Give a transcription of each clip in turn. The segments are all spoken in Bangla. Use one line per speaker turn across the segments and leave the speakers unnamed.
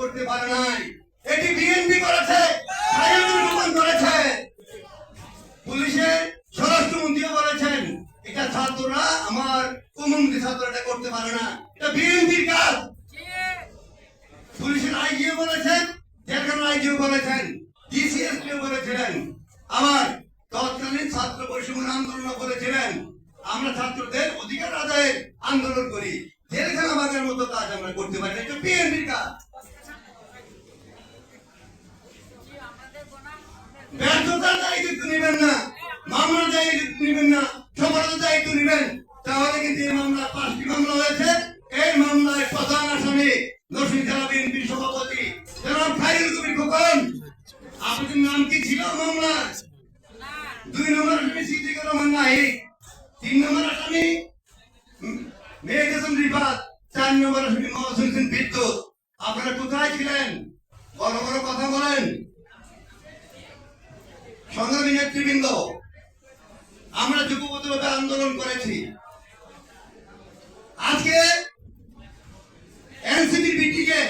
করতে পারে নাই। এটি বিএনপি করেছে করেছে। পুলিশের স্বরাষ্ট্রমন্ত্রীও বলেছেন, এটা ছাত্ররা, আমার কমিউনিটি ছাত্ররা এটা করতে পারে না। এটা বিএনপির কাজ। পুলিশের আইজিও বলেছেন, জেলখানার আইজিও বলেছেন ডিসিএস বলেছিলেন আবার তৎকালীন ছাত্র বৈষম্য আন্দোলন বলেছিলেন, আমরা ছাত্রদের অধিকার আদায়ের আন্দোলন করি। জেলখানা ভাঙার মতো কাজ আমরা করতে পারি না। এটা নেবেন না, মামলার দায়িত্ব নেবেন না সফলতার দায়িত্ব নেবেন। তাহলে কিন্তু এই মামলা পাঁচটি মামলা হয়েছে। এই মামলায় প্রধান আসামি নরসিংহ জেলা সভাপতি জনাব খাইরুল কবির খোকন। আপনাদের নাম কি ছিল মামলা দুই নম্বর আসামি সিদ্দিকুর রহমান নাহিক তিন নম্বর আসামি মেহেদ হাসান রিফাত, চার নম্বর আসামি মোহাম্মদ বিদ্যুৎ। আপনারা কোথায় ছিলেন? নেতৃবৃন্দ, আমরা যুগপতভাবে আন্দোলন করেছি। আজকে এনসিপির ভিত্তিকে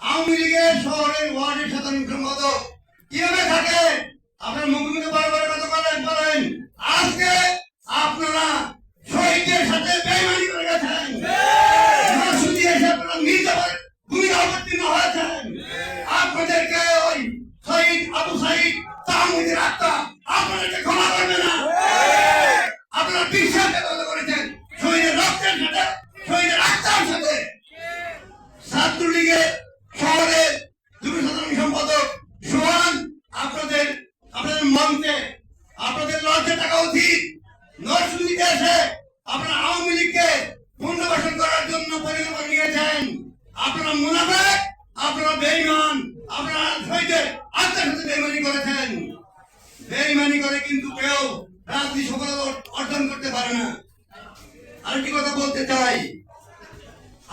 আওয়ামী লীগের শহরের ওয়ার্ডের সাধারণ সম্পাদক কীভাবে থাকে? আপনার মুখে মুখে বারবার কথা বলেন বলেন। আজকে আপনারা শহীদদের সাথে বেইমানি করে গেছেন মাসুদি এসে আপনারা নিজে ভূমিকা অবতীর্ণ হয়েছেন আপনাদেরকে ওই শহীদ আবু সাইদ তাহমিদের আত্মা আপনাদেরকে ক্ষমা করবে না আপনারা বিশ্বাসঘাতকতা করেছেন শহীদের রক্তের সাথে শহীদের আত্মার সাথে ছাত্রলীগের শহরের যুব সাধারণ সম্পাদক সোহান আপনাদের আপনাদের মঞ্চে লজ্জা থাকা উচিত নরসিংদীতে এসে আপনারা আওয়ামী লীগকে পুনর্বাসন করার জন্য পরিকল্পনা নিয়েছেন। আপনারা মুনাফেক, আপনারা বেইমান আপনারা শহীদের আত্মার সাথে বেইমানি করেছেন। বেইমানি করে কিন্তু কেউ রাজনীতি সফলতা অর্জন করতে পারে না। আরেকটি কথা বলতে চাই।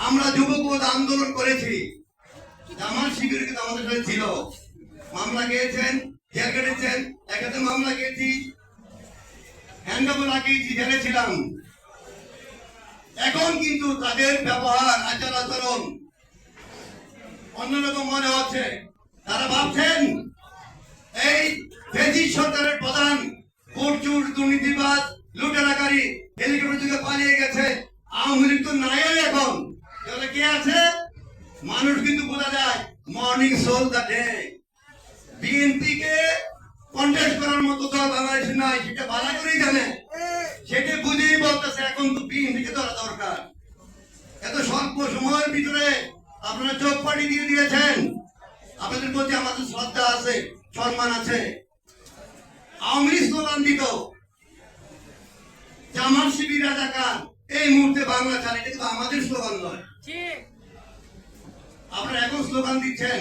আমরা যুবপদ আন্দোলন করেছি। জামাল শিবির কিন্তু আমাদের সাথে ছিল। মামলা গিয়েছেন জেল কেটেছেন একাতে মামলা গিয়েছি হ্যান্ডওভার জেলে এখন কিন্তু তাদের ব্যবহার, আচার আচরণ অন্যরকম মনে হচ্ছে। তারা ভাবছেন, এই ব্রিটিশ সরকারের প্রধান কোরচুর দুর্নীতিবাদ লুটেরাকারী, হেলিকপ্টার যুগে পালিয়ে গেছে। আওয়ামী লীগ তো নাই এখন। তাহলে কে আছে? মানুষ কিন্তু বোঝা যায় morning shows the day BNP K contest করার মতো দল বাংলাদেশে নাই সেটা ভালো করেই জানে। সেটা বুঝেই বলতেছে এখন তো বিএনপি কে ধরা দরকার। এত স্বল্প সময়ের ভিতরে আপনারা চোখ পাটি দিয়ে দিয়েছেন। আপনাদের প্রতি আমাদের শ্রদ্ধা আছে সম্মান আছে। আওয়ামী লীগ স্লোগান দিত জামাল শিবির রাজাকার এই মুহূর্তে বাংলা চালে এটা কিন্তু আমাদের স্লোগান নয়। আপনারা এখন স্লোগান দিচ্ছেন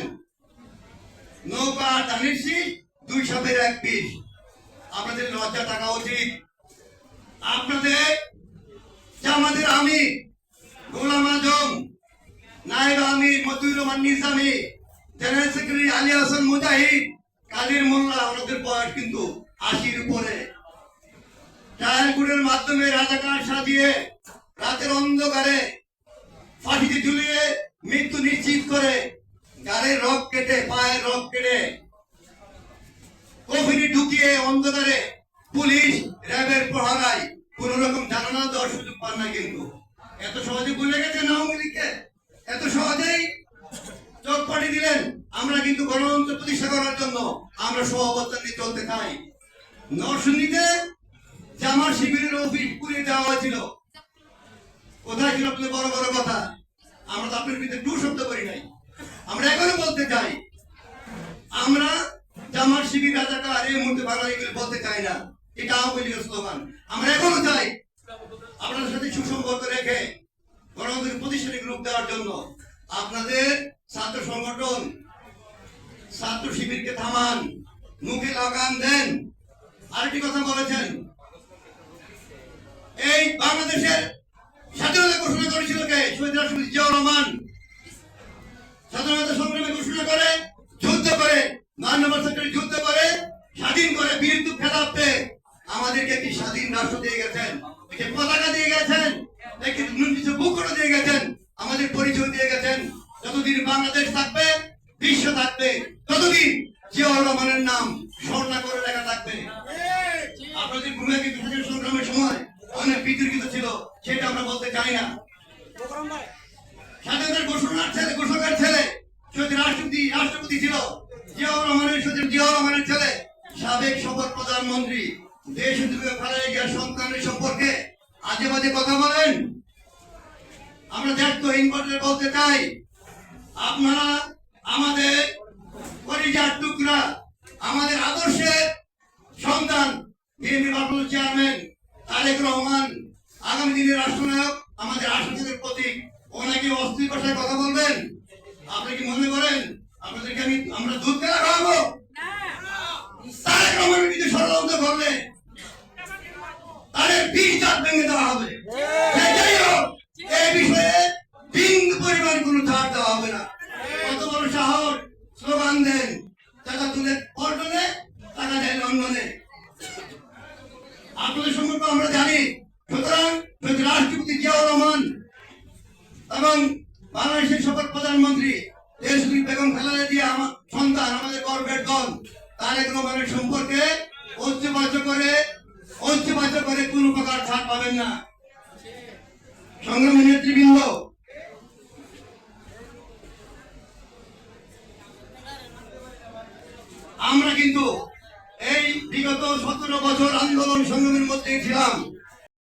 নৌকা শীষ দুই সাপের এক আপনাদের লজ্জা থাকা উচিত। আপনাদের জামাতের আমি, গোলাম আজম, নায়েব আমির, মতিউর রহমান নিজামী, জেনারেল সেক্রেটারি আলী হাসান মুজাহিদ, কাদের মোল্লা, ওনাদের বয়স কিন্তু আশির উপরে। টায়ার গুড়ের মাধ্যমে রাজাকার সাজিয়ে রাতের অন্ধকারে ফাঁসিতে ঝুলিয়ে মৃত্যু নিশ্চিত করে গাড়ির রক কেটে, পায়ের রক কেটে ঢুকিয়ে অন্ধকারে পুলিশ র্যাবের প্রহারায় কোন রকম জানানা দেওয়ার সুযোগ পান না কিন্তু। এত সহজে গেছেন আওয়ামী লীগকে? এত সহজেই চোখ পাঠিয়ে দিলেন? আমরা কিন্তু গণতন্ত্র প্রতিষ্ঠা করার জন্য আমরা সহাবস্থান নিয়ে চলতে চাই। নরসিংদীতে জামার শিবিরের অফিস পুড়িয়ে দেওয়া হয়েছিল। কোথায় ছিল আপনাদের বড় বড় কথা? আমরা তো আপনার ভিতরে টু শব্দ করি নাই। আমরা এখনও বলতে চাই, আমরা জামার শিবির রাজাকার এই মুহূর্তে বাঙালি বলতে চাই না। এটা আওয়ামী লীগের স্লোগান। আমরা এখনও চাই আপনাদের সাথে সুসম্পর্ক রেখে গণতন্ত্রের প্রতিষ্ঠানিক রূপ দেওয়ার জন্য আপনাদের ছাত্র সংগঠন, ছাত্র শিবিরকে থামান, মুখে লাগান দেন। আরেকটি কথা বলেছেন, এই বাংলাদেশের স্বাধীনতা ঘোষণা করেছিল কে? শহীদ রাষ্ট্রপতি জিয়াউর রহমান। স্বাধীনতা সংগ্রামে ঘোষণা করে, যুদ্ধ করে মান্যবর যতদিন বাংলাদেশ থাকবে, বিশ্ব থাকবে। ততদিন জিয়াউর রহমানের নাম স্বর্ণা করে লেখা থাকবে। ভূমিকা কিন্তু সংগ্রামের সময় অনেক বিতর্কিত ছিল, সেটা আমরা বলতে চাই না। স্বাধীনতার ঘোষণার ছেলে, ঘোষকের ছেলে রাষ্ট্রপতি রাষ্ট্রপতি ছিল। জিয়াউর রহমানের জিয়াউর রহমানের ছেলে, সাবেক শপথ প্রধানমন্ত্রী। দেশ থেকে ফেলে গিয়া সন্তানের সম্পর্কে আজে বাজে কথা বলেন। আমরা দায়িত্বহীন পর্যায়ে বলতে চাই আপনারা আমাদের পরিজার টুকরা, আমাদের আদর্শের সন্তান, বিএনপি চেয়ারম্যান তারেক রহমান, আগামী দিনের রাষ্ট্রনায়ক আমাদের রাষ্ট্রপতির প্রতীক। ওনাকে অস্থির ভাষায় কথা বলবেন। আপনি কি মনে করেন আপনাদেরকে আমি আমরা দুধ খেলা খাওয়াবো? তারেক রহমানের কিছু ষড়যন্ত্র করলে তাদের বিষ দাঁত ভেঙে দেওয়া হবে সেটাই হোক এই বিষয়ে বিন্দু পরিমাণ কোনো ছাড় দেওয়া হবে না কত বড় সাহস স্লোগান দেন টাকা তুলে পল্টনে টাকা দেয় লন্ডনে আপনাদের সম্পর্কে আমরা জানি। সুতরাং রাষ্ট্রপতি জিয়াউর রহমান এবং বাংলাদেশের শপথ প্রধানমন্ত্রী দেশগুলি বেগম খালেদা জিয়া, আমার সন্তান, আমাদের গর্বের দল, তারেক রহমানের সম্পর্কে ঐক্যবাচ্য করে ঐক্যবাচ্য করে কোনো প্রকার ছাড় পাবেন না। সংগ্রামী নেতৃবৃন্দ আমরা